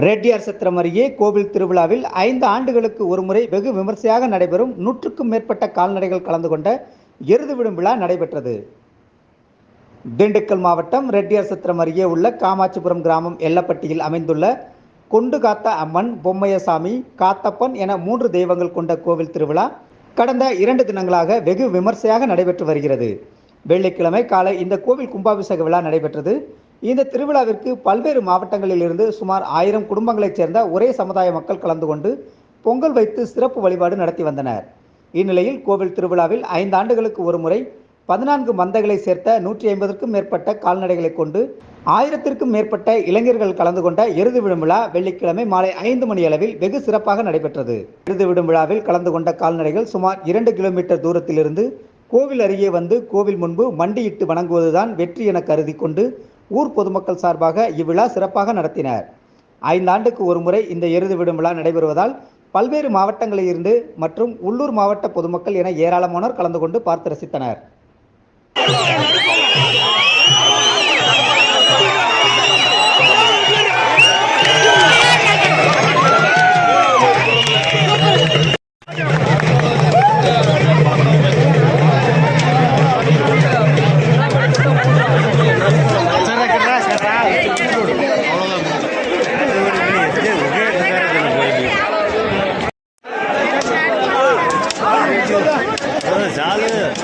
ரெட்டியார் சத்திரம் அருகே கோவில் திருவிழாவில் ஐந்து ஆண்டுகளுக்கு ஒருமுறை வெகு விமர்சையாக நடைபெறும் நூற்றுக்கும் மேற்பட்ட கால்நடைகள் கலந்து கொண்ட எருது விடும் விழா நடைபெற்றது. திண்டுக்கல் மாவட்டம் ரெட்டியார் சத்திரம் அருகே உள்ள காமாட்சிபுரம் கிராமம் எல்லப்பட்டியில் அமைந்துள்ள கொண்டு காத்த அம்மன் பொம்மையசாமி காத்தப்பன் என மூன்று தெய்வங்கள் கொண்ட கோவில் திருவிழா கடந்த இரண்டு தினங்களாக வெகு விமர்சையாக நடைபெற்று வருகிறது. வெள்ளிக்கிழமை காலை இந்த கோவில் கும்பாபிஷேக விழா நடைபெற்றது. இந்த திருவிழாவிற்கு பல்வேறு மாவட்டங்களில் இருந்து சுமார் ஆயிரம் குடும்பங்களைச் சேர்ந்த ஒரே சமுதாய மக்கள் கலந்து கொண்டு பொங்கல் வைத்து சிறப்பு வழிபாடு நடத்தி வந்தனர். இந்நிலையில் கோவில் திருவிழாவில் ஐந்து ஆண்டுகளுக்கு ஒருமுறை பதினான்கு மந்தைகளை சேர்த்த நூற்றி ஐம்பதற்கும் மேற்பட்ட கால்நடைகளை கொண்டு ஆயிரத்திற்கும் மேற்பட்ட இளைஞர்கள் கலந்து கொண்ட எருது விடும் விழா வெள்ளிக்கிழமை மாலை ஐந்து மணி அளவில் வெகு சிறப்பாக நடைபெற்றது. எருது விடும் விழாவில் கலந்து கொண்ட கால்நடைகள் சுமார் இரண்டு கிலோமீட்டர் தூரத்திலிருந்து கோவில் அருகே வந்து கோவில் முன்பு மண்டியிட்டு வணங்குவதுதான் வெற்றி என கருதி கொண்டு ஊர் பொதுமக்கள் சார்பாக இவ்விழா சிறப்பாக நடத்தினர். ஐந்தாண்டுக்கு ஒருமுறை இந்த எருது விடும் விழா நடைபெறுவதால் பல்வேறு மாவட்டங்களில் இருந்து மற்றும் உள்ளூர் மாவட்ட பொதுமக்கள் என ஏராளமானோர் கலந்து கொண்டு பார்த்து ரசித்தனர். Zalı.